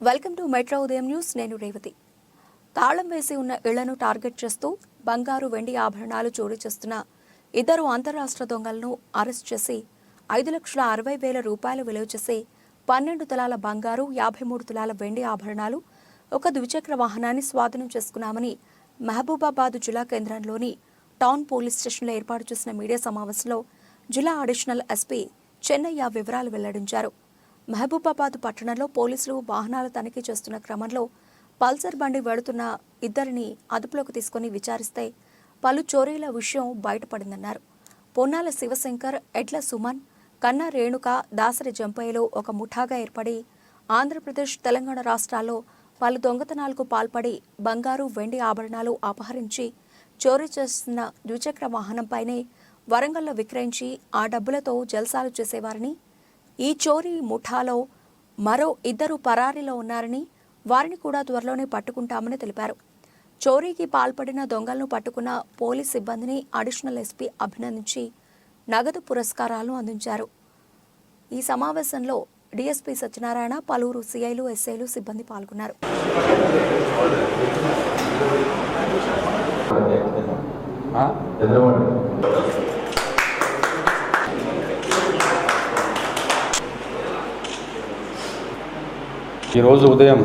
Welcome to metro ఉదయం news నేను రేవతి. తాళం వేసి ఉన్న ఇళ్ళను టార్గెట్ చేస్తూ బంగారు వెండి ఆభరణాలు చోరీ చేస్తున్న ఇద్దరు అంతరాష్ట్ర దొంగలను అరెస్ట్ చేసి ఐదు లక్షల అరవై వేల రూపాయలు విలువ చేసే పన్నెండు తులాల బంగారు యాభై మూడు తులాల వెండి ఆభరణాలు ఒక ద్విచక్ర వాహనాన్ని స్వాధీనం చేసుకున్నామని మహబూబాబాద్ జిల్లా కేంద్రంలోని టౌన్ పోలీస్ స్టేషన్లో ఏర్పాటు చేసిన మీడియా సమావేశంలో జిల్లా అడిషనల్ ఎస్పీ చెన్నయ్య వివరాలు వెల్లడించారు. మహబూబాబాద్ పట్టణంలో పోలీసులు వాహనాలు తనిఖీ చేస్తున్న క్రమంలో పల్సర్ బండి వెళుతున్న ఇద్దరిని అదుపులోకి తీసుకుని విచారిస్తే పలు చోరీల విషయం బయటపడిందన్నారు. పొన్నాల శివశంకర్ ఎడ్ల సుమన్ కన్నా రేణుక దాసరి జంపయ్యలో ఒక ముఠాగా ఏర్పడి ఆంధ్రప్రదేశ్ తెలంగాణ రాష్ట్రాల్లో పలు దొంగతనాలకు పాల్పడి బంగారు వెండి ఆభరణాలు అపహరించి చోరీ చేస్తున్న ద్విచక్ర వాహనంపైనే వరంగల్లో విక్రయించి ఆ డబ్బులతో జల్సాలు చేసేవారని ఈ చోరీ ముఠాలో మరో ఇద్దరు పరారీలో ఉన్నారని వారిని కూడా త్వరలోనే పట్టుకుంటామని తెలిపారు. చోరీకి పాల్పడిన దొంగలను పట్టుకున్న పోలీస్ సిబ్బందిని అడిషనల్ ఎస్పీ అభినందించి నగదు పురస్కారాలను అందించారు. ఈ సమావేశంలో డిఎస్పీ సత్యనారాయణ పలువురు సిఐలు ఎస్ఐలు సిబ్బంది పాల్గొన్నారు. ఈరోజు ఉదయం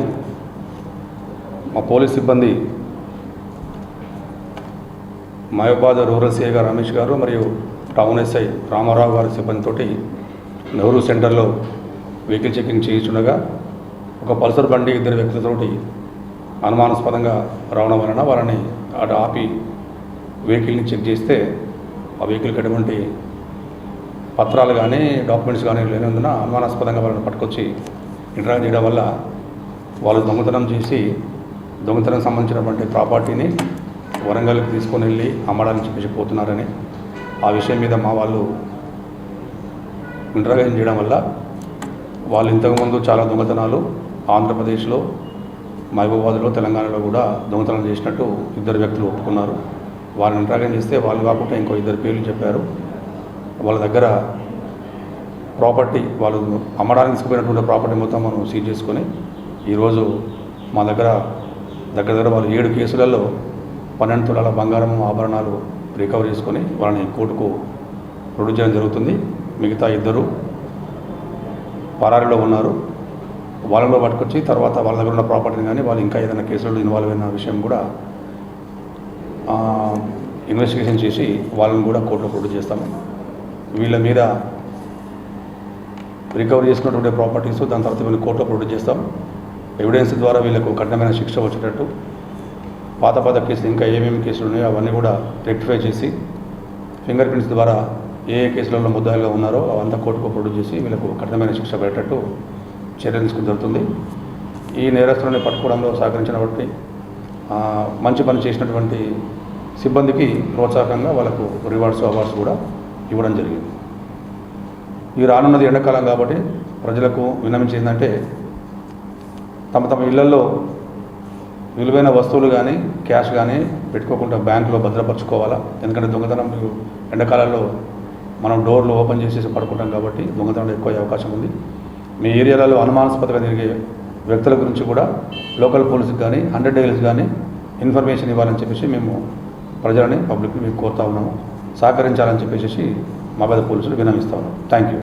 మా పోలీస్ సిబ్బంది మాయోపాద రూరల్ సిఐ గారు రమేష్ గారు మరియు టౌన్ ఎస్ఐ రామారావు గారి సిబ్బందితోటి నెహ్రూ సెంటర్లో వెహికల్ చెకింగ్ చేయించుండగా ఒక పల్సర్ బండి ఇద్దరు వ్యక్తులతోటి అనుమానాస్పదంగా రావడం వలన వాళ్ళని అటు ఆపి వెహికల్ని చెక్ చేస్తే ఆ వెహికల్కి ఎటువంటి పత్రాలు కానీ డాక్యుమెంట్స్ కానీ లేనందున అనుమానాస్పదంగా వాళ్ళని పట్టుకొచ్చి ఇంటరాక్ట్ చేయడం వల్ల వాళ్ళు దొంగతనం చేసి దొంగతనం సంబంధించినటువంటి ప్రాపర్టీని వరంగల్కి తీసుకొని వెళ్ళి అమ్మడానికి చెప్పేసి పోతున్నారని ఆ విషయం మీద మా వాళ్ళు ఇంటరాగేషన్ చేయడం వల్ల వాళ్ళు ఇంతకుముందు చాలా దొంగతనాలు ఆంధ్రప్రదేశ్లో మహబూబాద్లో తెలంగాణలో కూడా దొంగతనం చేసినట్టు ఇద్దరు వ్యక్తులు ఒప్పుకున్నారు. వాళ్ళని ఇంటరాగేషన్ చేస్తే వాళ్ళు కాకుండా ఇంకో ఇద్దరు పేర్లు చెప్పారు. వాళ్ళ దగ్గర ప్రాపర్టీ వాళ్ళు అమ్మడానికి తీసుకుపోయినటువంటి ప్రాపర్టీ మొత్తం మనం సీజ్ చేసుకొని ఈరోజు మా దగ్గర దగ్గర దగ్గర వాళ్ళు ఏడు కేసులలో పన్నెండు తులాల బంగారం ఆభరణాలు రికవర్ చేసుకొని వాళ్ళని కోర్టుకు ప్రొడ్యూస్ చేయడం జరుగుతుంది. మిగతా ఇద్దరు పరారీలో ఉన్నారు. వాళ్ళలో పట్టుకొచ్చి తర్వాత వాళ్ళ దగ్గర ఉన్న ప్రాపర్టీని కానీ వాళ్ళు ఇంకా ఏదైనా కేసులలో ఇన్వాల్వ్ అయిన విషయం కూడా ఇన్వెస్టిగేషన్ చేసి వాళ్ళని కూడా కోర్టులో ప్రొడ్యూస్ చేస్తాము. వీళ్ళ మీద రికవర్ చేసుకున్నటువంటి ప్రాపర్టీస్ దాని తర్వాత వీళ్ళు కోర్టులో ప్రొడ్యూస్ చేస్తాం. ఎవిడెన్స్ ద్వారా వీళ్ళకు కఠినమైన శిక్ష వచ్చేటట్టు. పాత పాత కేసులు ఇంకా ఏమేమి కేసులు ఉన్నాయో అవన్నీ కూడా రెక్టిఫై చేసి ఫింగర్ ప్రింట్స్ ద్వారా ఏ ఏ కేసులలో ముద్దాయిలుగా ఉన్నారో అవంతా కోర్టుకు ప్రొడ్యూస్ చేసి వీళ్ళకు కఠినమైన శిక్ష పెట్టేటట్టు చర్యలు తీసుకుని జరుగుతుంది. ఈ నేరస్తులని పట్టుకోవడంలో సహకరించిన బట్టి మంచి పని చేసినటువంటి సిబ్బందికి ప్రోత్సాహకంగా వాళ్ళకు రివార్డ్స్ అవార్డ్స్ కూడా ఇవ్వడం జరిగింది. ఈ రానున్నది ఎండాకాలం కాబట్టి ప్రజలకు విన్నమించి ఏంటంటే తమ తమ ఇళ్ళలో విలువైన వస్తువులు కానీ క్యాష్ కానీ పెట్టుకోకుండా బ్యాంకులో భద్రపరచుకోవాలా? ఎందుకంటే దొంగతనం ఎండాకాలంలో మనం డోర్లు ఓపెన్ చేసేసి పడుకుంటాం కాబట్టి దొంగతనం ఎక్కువ అవకాశం ఉంది. మీ ఏరియాలలో అనుమానాస్పదంగా తిరిగే వ్యక్తుల గురించి కూడా లోకల్ పోలీసుకి కానీ హండ్రెడ్ డేస్ కానీ ఇన్ఫర్మేషన్ ఇవ్వాలని చెప్పేసి మేము ప్రజలని పబ్లిక్ని మేము కోరుతా ఉన్నాము. సహకరించాలని చెప్పేసి మా పెద్ద పోలీసులు వినమిస్తా ఉన్నాం థ్యాంక్ యూ.